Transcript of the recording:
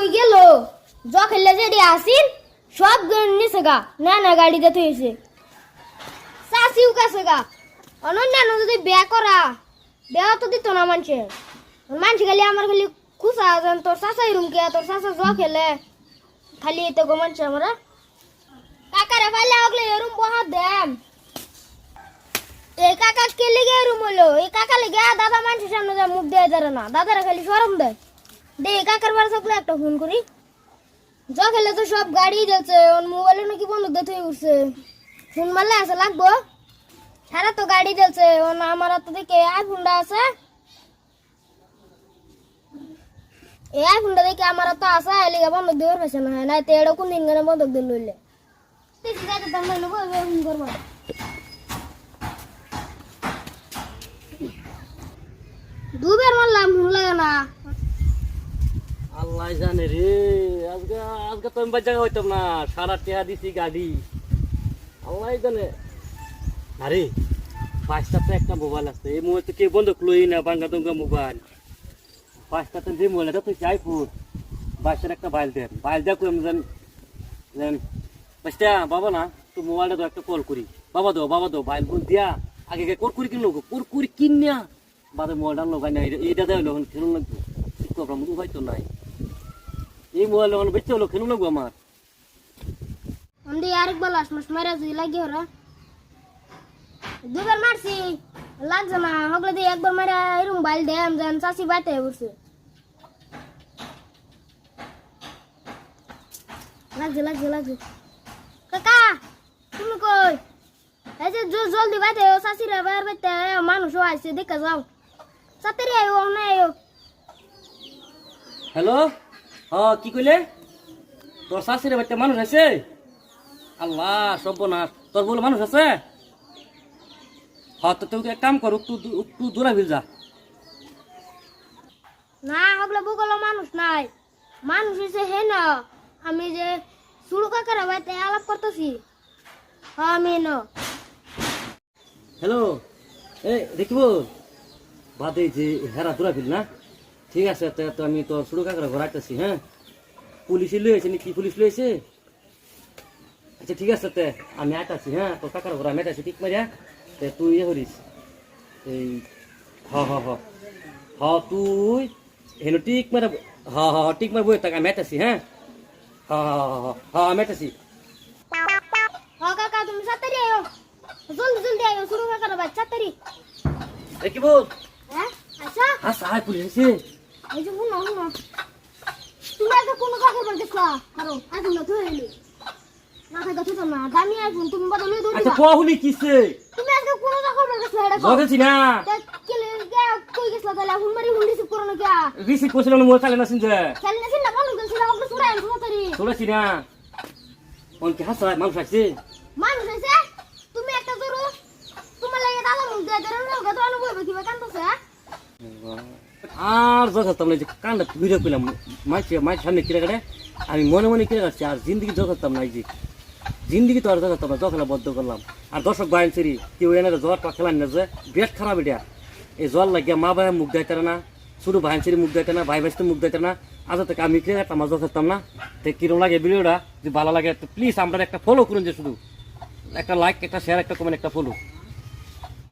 হই গেল। জ খেললে যে সব গ- নিছে গা। না না গাড়িতে থইছে চাষিও কাছে গা। অনন্যান্য যদি বিয়া করা বিয়া তো দিত না মানুষে। মানুষ খালি আমার খালি খুশা যেন তোর চাষাই রুম কে তোর চাষা জ খেলে। খালি এতে গো মানুষ আমরা। কাকারে ফাইলে আগলে এরুম বহা দেম এই কাকা কে লিগে এরুম হলো এই কাকা লিগে দাদা মানুষের সামনে মুখ দেয় যারে না। দাদারা খালি সরম দেয়। দে থাকলে একটা ফোন করি। খেলে তো সব গাড়ি উঠছে ফোন মারলে লাগবো? তো গাড়ি আমার আছে। দেখে আমার তো আছে এলিগে বন্ধ দিয়ে পাইছে না কোন দিন গেলে বন্ধ দিয়ে লইলে। ফোন দুবার মারলাম ফোন লাগে না আল্লাহ জানে রে আজকে তো আমি বাচ্চা হইতাম না, সারা টেহা দিছি গাড়ি। আল্লাহ জানে। আরে, পাঁচটাতে একটা মোবাইল আছে, এই মোবাইল তো কেউ বন্ধ লই না বাঙ্গা দঙ্গা মোবাইল পাঁচটাতে যে মোবাইল এটা তো আইফোন বাইশটার একটা বাইল দেন। বাইল করি যেন যেন পাঁচটা, বাবা না তো মোবাইলটা তো একটা কল করি। বাবা দো বাবা দো বাইল ফোন দিয়া আগে কোর করি কিনলো কোর করি কিনিয়া। বাদে মোবাইলটা লোকাই না এইটা দেয় লোক খেলুন লাগবে। ঠিক করলাম মুখ হয়তো নাই। এই মোবাইল লোক বেচতে হলো খেলুন লাগবো আমার। আমি আরেকবার লাস্ট মাস মেরে যদি লাগি ওরা দুবার মারছি লাগছে না হগলে দিয়ে একবার মারে এরকম বাইল দেম যেন চাষি বাইতে বসে লাগছে লাগছে লাগছে। কাকা তুমি কই? এই যে জল- জলদি বাইতে চাষি রে বাইর বাইতে মানুষ আইছে দেখে যাও। সাতেরি আয়ো না আয়ো হ্যালো? হ্যাঁ কি কইলে? তোর শাশুড়ি বাচ্চা মানুষ আছে? আল্লাহ সর্বনাশ। তোর বলে মানুষ আছে? হ্যাঁ তো তুই এক কাম কর একটু একটু দূরে ভিল যা। না হগলে বুগলো মানুষ নাই। মানুষ হইছে হে না। আমি যে সুড়ু কাকার বাইতে আলাপ করতেছি আমি ন। হ্যালো এ দেখিব? বাদে যে হেরা দূরা ভিল না? ঠিক আছে তো তো আমি তো শুরু কাকড়া ঘোরাইতেছি হ্যাঁ? পুলিশ লইছে নাকি পুলিশ লইছে আচ্ছা ঠিক আছে তে আমি আইতাছি হ্যাঁ? তো কাকার ঘোরা মেটাছি ঠিক মারিয়া তে তুই ইয়ে করিস এই হ হ হ। হ তুই হেন টিক মারা হ হ হ টিক মার বই তাকে আমি আইতাছি হ্যাঁ? হ হ হ হ হ আমি আইতাছি হ্যাঁ কাকা তুমি সাতারি আয়ো? জলদি জলদি আয়ো কাকার দেখিব হ্যাঁ আচ্ছা। আচ্ছা আয় পুলিশ আছে এই যে শুনো শুনো তুমি আজকে কোনো কাকার বাই গেছলা কারও আইফোন না ধরে এলি। না থাকা তো না দামি আইফোন তুমি বদলে দৌড়ি আচ্ছা কোয়াহুলি কিসে? তুমি আজকে কোনো কাকার বাই গেছলা এটা জগেছি না। কেলে গে কই গেছলা তাহলে? ফোন মারি ফোন রিসিভ করো না কে রিসিভ করছিলাম না মোবাইল চালে না শুনছে খেলি না সিনা বন্ধ গেছলা ওগুলো সুরাই আনছো সাতারি শুনেছি না অনকে হাসায় মানুষ আসছে? মানুষ হয়েছে তুমি একটা তোমার লাগে দাদা মুখ দিয়ে ধরে লোক তো অনুভব কিবা কান্দছে আর যথার্থম না যে কান্না ভিডিও করলাম মাইছে মাইছে সামনে কিনে কাটে, আমি মনে মনে কিনে কাটছি আর জিন্দগি যথার্থম নাই যে, জিন্দগি তো আর যথার্থম না যখন বদ্ধ করলাম। আর দর্শক বাইন সেরি, কেউ এনে জ্বর পা খেলান না যে বেশ খারাপ এটা। এই জ্বর লাগিয়া মা ভাই মুখ দেয় না শুধু ভাই সেরি মুখ দেয় না ভাই ভাইতে মুখ দেয় না। আজ থেকে আমি কিনে কাটতাম আর যথার্থম না তো কিরম লাগে ভিডিওটা, যদি ভালো লাগে প্লিজ আমরা একটা ফলো করুন যে শুধু। একটা লাইক একটা শেয়ার একটা কমেন্ট একটা ফলো